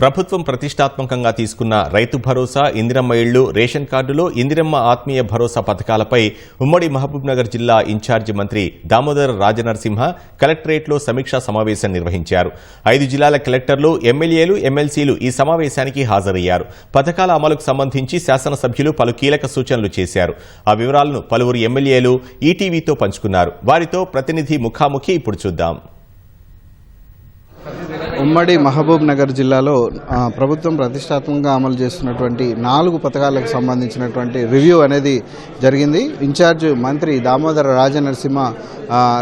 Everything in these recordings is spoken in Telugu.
ప్రభుత్వం ప్రతిష్టాత్మకంగా తీసుకున్న రైతు భరోసా ఇందిరమ్మ ఇళ్ళు రేషన్ కార్డులో ఇందిరమ్మ ఆత్మీయ భరోసా పథకాలపై ఉమ్మడి మహబూబ్నగర్ జిల్లా ఇన్ఛార్జి మంత్రి దామోదర్ రాజనరసింహ కలెక్టరేట్లో సమీక్షా సమావేశం నిర్వహించారు. ఐదు జిల్లాల కలెక్టర్లు ఎమ్మెల్యేలు ఎమ్మెల్సీలు ఈ సమావేశానికి హాజరయ్యారు. పథకాల అమలుకు సంబంధించి శాసనసభ్యులు పలు కీలక సూచనలు చేశారు. ఆ వివరాలను పలువురు ఎమ్మెల్యేలు ఈటీవీతో పంచుకున్నారు. వారితో ప్రతినిధి ముఖాముఖి ఇప్పుడు చూద్దాం. ఉమ్మడి మహబూబ్ నగర్ జిల్లాలో ప్రభుత్వం ప్రతిష్టాత్మకంగా అమలు చేస్తున్నటువంటి నాలుగు పథకాలకు సంబంధించినటువంటి రివ్యూ అనేది జరిగింది. ఇన్ఛార్జ్ మంత్రి దామోదర రాజనరసింహ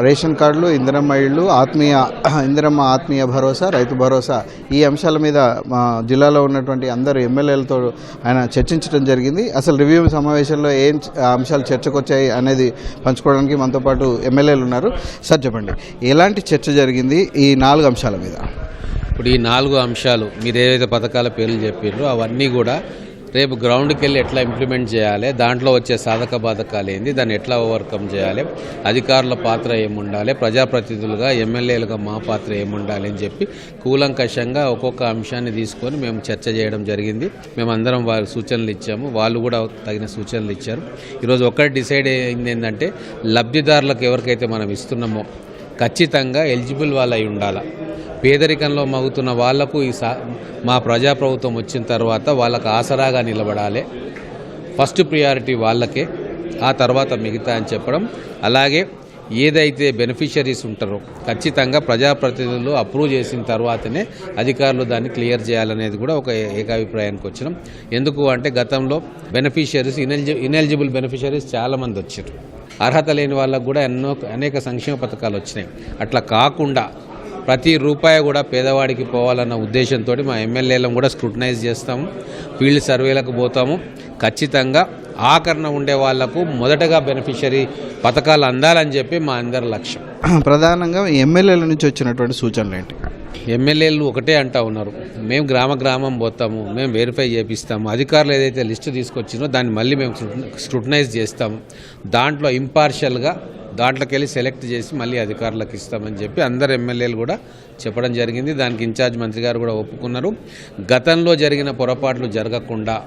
రేషన్ కార్డులు ఇందిరమ్మ ఇళ్ళు ఆత్మీయ ఇందిరమ్మ ఆత్మీయ భరోసా రైతు భరోసా ఈ అంశాల మీద మా జిల్లాలో ఉన్నటువంటి అందరు ఎమ్మెల్యేలతో ఆయన చర్చించడం జరిగింది. అసలు రివ్యూ సమావేశంలో ఏం అంశాలు చర్చకొచ్చాయి అనేది పంచుకోవడానికి మనతో పాటు ఎమ్మెల్యేలు ఉన్నారు. సార్ చెప్పండి. ఎలాంటి చర్చ జరిగింది ఈ నాలుగు అంశాల మీద? ఇప్పుడు ఈ నాలుగు అంశాలు మీరు ఏదైతే పథకాల పేర్లు చెప్పారో అవన్నీ కూడా రేపు గ్రౌండ్కి వెళ్ళి ఎట్లా ఇంప్లిమెంట్ చేయాలి దాంట్లో వచ్చే సాధక బాధకాలు ఏంది దాన్ని ఎట్లా ఓవర్కమ్ చేయాలి అధికారుల పాత్ర ఏముండాలి ప్రజాప్రతినిధులుగా ఎమ్మెల్యేలుగా మా పాత్ర ఏముండాలి అని చెప్పి కూలంకషంగా ఒక్కొక్క అంశాన్ని తీసుకొని మేము చర్చ చేయడం జరిగింది. మేమందరం వారి సూచనలు ఇచ్చాము వాళ్ళు కూడా తగిన సూచనలు ఇచ్చారు. ఈరోజు ఒకటి డిసైడ్ అయింది ఏంటంటే లబ్ధిదారులకు ఎవరికైతే మనం ఇస్తున్నామో ఖచ్చితంగా ఎలిజిబుల్ వాళ్ళు అయి ఉండాలి. పేదరికంలో మగుతున్న వాళ్ళకు ఈ సా మా ప్రజాప్రభుత్వం వచ్చిన తర్వాత వాళ్ళకు ఆసరాగా నిలబడాలి. ఫస్ట్ ప్రియారిటీ వాళ్ళకే ఆ తర్వాత మిగతా అని చెప్పడం. అలాగే ఏదైతే బెనిఫిషరీస్ ఉంటారో ఖచ్చితంగా ప్రజాప్రతినిధులు అప్రూవ్ చేసిన తర్వాతనే అధికారులు దాన్ని క్లియర్ చేయాలనేది కూడా ఒక ఏకాభిప్రాయానికి వచ్చినాం. ఎందుకు అంటే గతంలో బెనిఫిషరీస్ ఇనెలిజి ఇనెలిజిబుల్ బెనిఫిషరీస్ చాలామంది వచ్చారు. అర్హత లేని వాళ్ళకు కూడా ఎన్నో అనేక సంక్షేమ పథకాలు వచ్చినాయి. అట్లా కాకుండా ప్రతి రూపాయి కూడా పేదవాడికి పోవాలన్న ఉద్దేశంతో మా ఎమ్మెల్యేలను కూడా స్క్రూటనైజ్ చేస్తాము. ఫీల్డ్ సర్వేలకు పోతాము. ఖచ్చితంగా ఆకరణ ఉండే వాళ్ళకు మొదటగా బెనిఫిషరీ పథకాలు అందాలని చెప్పి మా అందరి లక్ష్యం. ప్రధానంగా ఎమ్మెల్యేల నుంచి వచ్చినటువంటి సూచనలు ఏంటి? ఎమ్మెల్యేలు ఒకటే అంటా ఉన్నారు. మేము గ్రామ గ్రామం పోతాము మేము వెరిఫై చేపిస్తాము అధికారులు ఏదైతే లిస్టు తీసుకొచ్చినో దాన్ని మళ్ళీ మేము స్క్రూటనైజ్ చేస్తాము. దాంట్లో ఇంపార్షియల్గా దాంట్లోకి వెళ్ళి సెలెక్ట్ చేసి మళ్ళీ అధికారులకు ఇస్తామని చెప్పి అందరు ఎమ్మెల్యేలు కూడా చెప్పడం జరిగింది. దానికి ఇన్ఛార్జ్ మంత్రి గారు కూడా ఒప్పుకున్నారు. గతంలో జరిగిన పొరపాట్లు జరగకుండా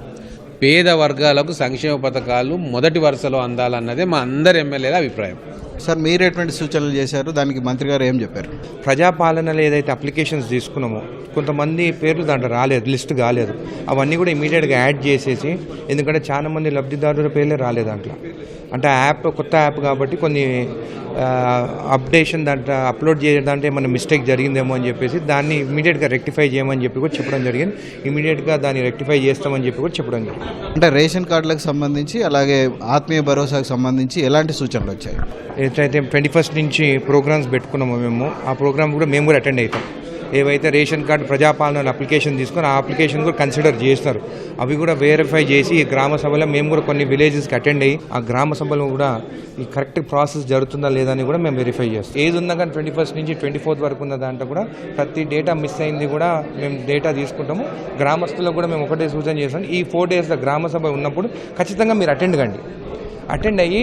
పేద వర్గాలకు సంక్షేమ పథకాలు మొదటి వరుసలో అందాలన్నదే మా అందరి ఎమ్మెల్యేల అభిప్రాయం. సార్ మీరు ఎటువంటి సూచనలు చేశారు? దానికి మంత్రి గారు ఏం చెప్పారు? ప్రజాపాలనలో ఏదైతే అప్లికేషన్స్ తీసుకున్నామో కొంతమంది పేర్లు దాంట్లో రాలేదు లిస్ట్ కాలేదు. అవన్నీ కూడా ఇమీడియట్గా యాడ్ చేసేసి ఎందుకంటే చాలా మంది లబ్ధిదారుల పేర్లే రాలేదు దాంట్లో. అంటే ఆ యాప్ కొత్త యాప్ కాబట్టి కొన్ని అప్డేషన్ దాంట్లో అప్లోడ్ చేయడానికి ఏమైనా మిస్టేక్ జరిగిందేమో అని చెప్పేసి దాన్ని ఇమీడియట్గా రెక్టిఫై చేయమని చెప్పి కూడా చెప్పడం జరిగింది. ఇమీడియట్గా దాన్ని రెక్టిఫై చేస్తామని చెప్పి కూడా చెప్పడం జరిగింది. అంటే రేషన్ కార్డులకు సంబంధించి అలాగే ఆత్మీయ భరోసాకు సంబంధించి ఎలాంటి సూచనలు వచ్చాయి? అయితే ట్వంటీ ఫస్ట్ నుంచి ప్రోగ్రామ్స్ పెట్టుకున్నాము మేము ఆ ప్రోగ్రామ్ కూడా మేము కూడా అటెండ్ అవుతాం. ఏవైతే రేషన్ కార్డు ప్రజాపాలన అప్లికేషన్ తీసుకొని ఆ అప్లికేషన్ కూడా కన్సిడర్ చేస్తారు. అవి కూడా వెరిఫై చేసి ఈ గ్రామ సభలో మేము కూడా కొన్ని విలేజెస్కి అటెండ్ అయ్యి ఆ గ్రామ సభలో కూడా ఈ కరెక్ట్ ప్రాసెస్ జరుగుతుందా లేదా అని కూడా మేము వెరిఫై చేస్తాం. ఏది ఉన్నా కానీ ట్వంటీ ఫస్ట్ నుంచి ట్వంటీ ఫోర్త్ వరకు ఉన్న దాంట్లో కూడా ప్రతి డేటా మిస్ అయింది కూడా మేము డేటా తీసుకుంటాము. గ్రామస్తులకు కూడా మేము ఒకటే సూచన చేస్తాం. ఈ ఫోర్ డేస్లో గ్రామ సభ ఉన్నప్పుడు ఖచ్చితంగా మీరు అటెండ్ కండి. అటెండ్ అయ్యి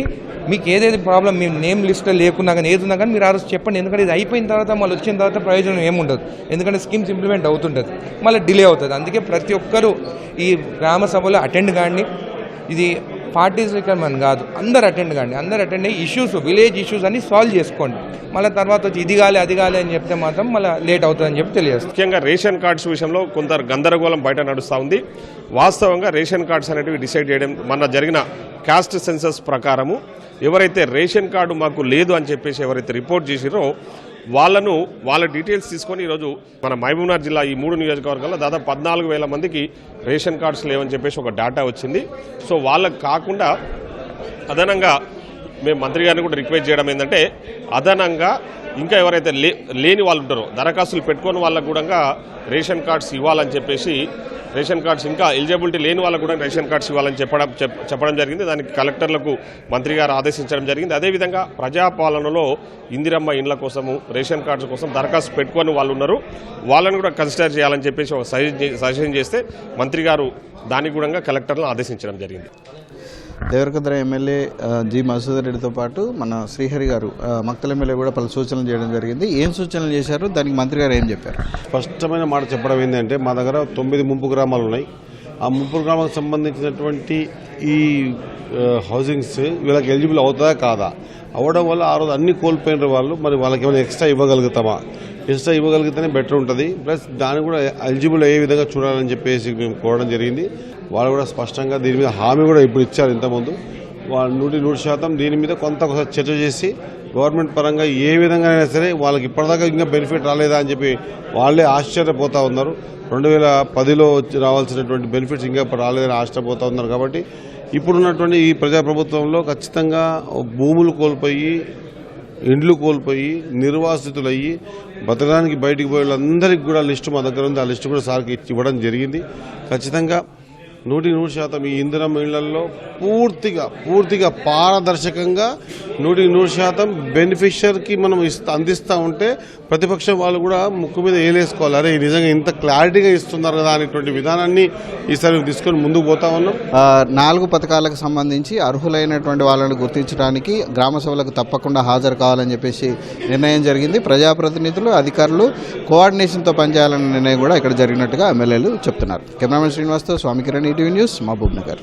మీకు ఏదైతే ప్రాబ్లం మీ నేమ్ లిస్ట్లో లేకున్నా కానీ ఏది ఉన్నా కానీ మీరు ఆ రోజు చెప్పండి. ఎందుకంటే ఇది అయిపోయిన తర్వాత మళ్ళీ వచ్చిన తర్వాత ప్రయోజనం ఏముండదు. ఎందుకంటే స్కీమ్స్ ఇంప్లిమెంట్ అవుతుంటుంది. మళ్ళీ డిలే అవుతుంది. అందుకే ప్రతి ఒక్కరూ ఈ గ్రామ సభలో అటెండ్ కానీ ఇది పార్టీస్ రిక్వైర్మెంట్ కాదు అందరు అటెండ్ కాండి. అందరు అటెండ్ అయ్యి ఇష్యూస్ విలేజ్ ఇష్యూస్ అన్ని సాల్వ్ చేసుకోండి. మళ్ళీ తర్వాత వచ్చి ఇది కాలే అది కాలే అని చెప్తే మాత్రం మళ్ళీ లేట్ అవుతుందని చెప్పి తెలియదు ముఖ్యంగా రేషన్ కార్డ్స్ విషయంలో కొంత గందరగోళం బయట నడుస్తూ ఉంది. వాస్తవంగా రేషన్ కార్డ్స్ అనేటివి డిసైడ్ చేయడం మన జరిగిన క్యాస్ట్ సెన్సస్ ప్రకారము ఎవరైతే రేషన్ కార్డు మాకు లేదు అని చెప్పేసి ఎవరైతే రిపోర్ట్ చేసిరో వాళ్ళను వాళ్ళ డీటెయిల్స్ తీసుకొని ఈరోజు మన మహబూబ్నగర్ జిల్లా ఈ మూడు నియోజకవర్గాల్లో దాదాపు పద్నాలుగు వేల మందికి రేషన్ కార్డ్స్ లేవని చెప్పేసి ఒక డేటా వచ్చింది. సో వాళ్ళకు కాకుండా అదనంగా మేము మంత్రి గారిని కూడా రిక్వెస్ట్ చేయడం ఏంటంటే అదనంగా ఇంకా ఎవరైతే లే లేని వాళ్ళు ఉంటారో దరఖాస్తులు పెట్టుకొని వాళ్ళకు కూడా రేషన్ కార్డ్స్ ఇవ్వాలని చెప్పేసి రేషన్ కార్డ్స్ ఇంకా ఎలిజిబిలిటీ లేని వాళ్ళకు కూడా రేషన్ కార్డ్స్ ఇవ్వాలని చెప్పడం చెప్పడం జరిగింది. దానికి కలెక్టర్లకు మంత్రి గారు ఆదేశించడం జరిగింది. అదేవిధంగా ప్రజాపాలనలో ఇందిరమ్మ ఇండ్ల కోసము రేషన్ కార్డ్స్ కోసం దరఖాస్తు పెట్టుకొని వాళ్ళు ఉన్నారు. వాళ్ళని కూడా కన్సిడర్ చేయాలని చెప్పేసి ఒక సజెషన్ సజెషన్ చేస్తే మంత్రి గారు దానికి కూడా కలెక్టర్లను ఆదేశించడం జరిగింది. దేవరకద్ర ఎమ్మెల్యే జి మధుసూదర్ రెడ్డితో పాటు మన శ్రీహరి గారు మక్తల ఎమ్మెల్యే కూడా పలు సూచనలు చేయడం జరిగింది. ఏం సూచనలు చేశారు? దానికి మంత్రి గారు ఏం చెప్పారు? స్పష్టమైన మాట చెప్పడం ఏంటంటే మా దగ్గర తొమ్మిది ముంపు గ్రామాలు ఉన్నాయి. ఆ ముంపు గ్రామాలకు సంబంధించినటువంటి ఈ హౌసింగ్స్ వీళ్ళకి ఎలిజిబుల్ అవుతుందా కాదా? అవ్వడం వల్ల ఆ రోజు అన్ని కోల్పోయిన వాళ్ళు మరి వాళ్ళకి ఏమైనా ఎక్స్ట్రా ఇవ్వగలుగుతామా? ఎక్స్ట్రా ఇవ్వగలిగితేనే బెటర్ ఉంటుంది. ప్లస్ దాన్ని కూడా ఎలిజిబుల్ అయ్యే విధంగా చూడాలని చెప్పేసి మేము కోరడం జరిగింది. వాళ్ళు కూడా స్పష్టంగా దీని మీద హామీ కూడా ఇప్పుడు ఇచ్చారు ఇంతకుముందు. వాళ్ళు నూటి నూరు శాతం దీని మీద కొంత చర్చ చేసి గవర్నమెంట్ పరంగా ఏ విధంగా అయినా సరే వాళ్ళకి ఇప్పటిదాకా ఇంకా బెనిఫిట్ రాలేదా అని చెప్పి వాళ్ళే ఆశ్చర్యపోతా ఉన్నారు. రెండు వేల పదిలో వచ్చి రావాల్సినటువంటి బెనిఫిట్స్ ఇంకా రాలేదని ఆశ్చర్యపోతా ఉన్నారు కాబట్టి ఇప్పుడున్నటువంటి ఈ ప్రజాప్రభుత్వంలో ఖచ్చితంగా భూములు కోల్పోయి ఇండ్లు కోల్పోయి నిర్వాసితులయ్యి బతకడానికి బయటికి పోయే వాళ్ళందరికీ కూడా లిస్టు మా దగ్గర ఉంది. ఆ లిస్టు కూడా సార్కి ఇవ్వడం జరిగింది. ఖచ్చితంగా నూటి నూరు శాతం ఈ ఇందిరం ఇళ్ళలో పూర్తిగా పూర్తిగా పారదర్శకంగా నూటి నూరు శాతం బెనిఫిషియర్కి మనం ఇస్తా అందిస్తూ ఉంటే ప్రతిపక్షం వాళ్ళు కూడా ముక్కు మీద ఏలేసుకోవాలి. అరే నిజంగా ఇంత క్లారిటీగా ఇస్తున్నారు కదా అనేటువంటి విధానాన్ని ఈసారి తీసుకొని ముందుకు పోతా ఉన్నాం నాలుగు పథకాలకు సంబంధించి అర్హులైనటువంటి వాళ్ళని గుర్తించడానికి గ్రామ సభలకు తప్పకుండా హాజరు కావాలని చెప్పేసి నిర్ణయం జరిగింది. ప్రజాప్రతినిధులు అధికారులు కోఆర్డినేషన్తో పనిచేయాలనే నిర్ణయం కూడా ఇక్కడ జరిగినట్టుగా ఎమ్మెల్యేలు చెప్తున్నారు. కెమెరామెన్ శ్రీనివాస్తో స్వామి కిరణ్ ఈటీవీ న్యూస్ మహబూబ్ నగర్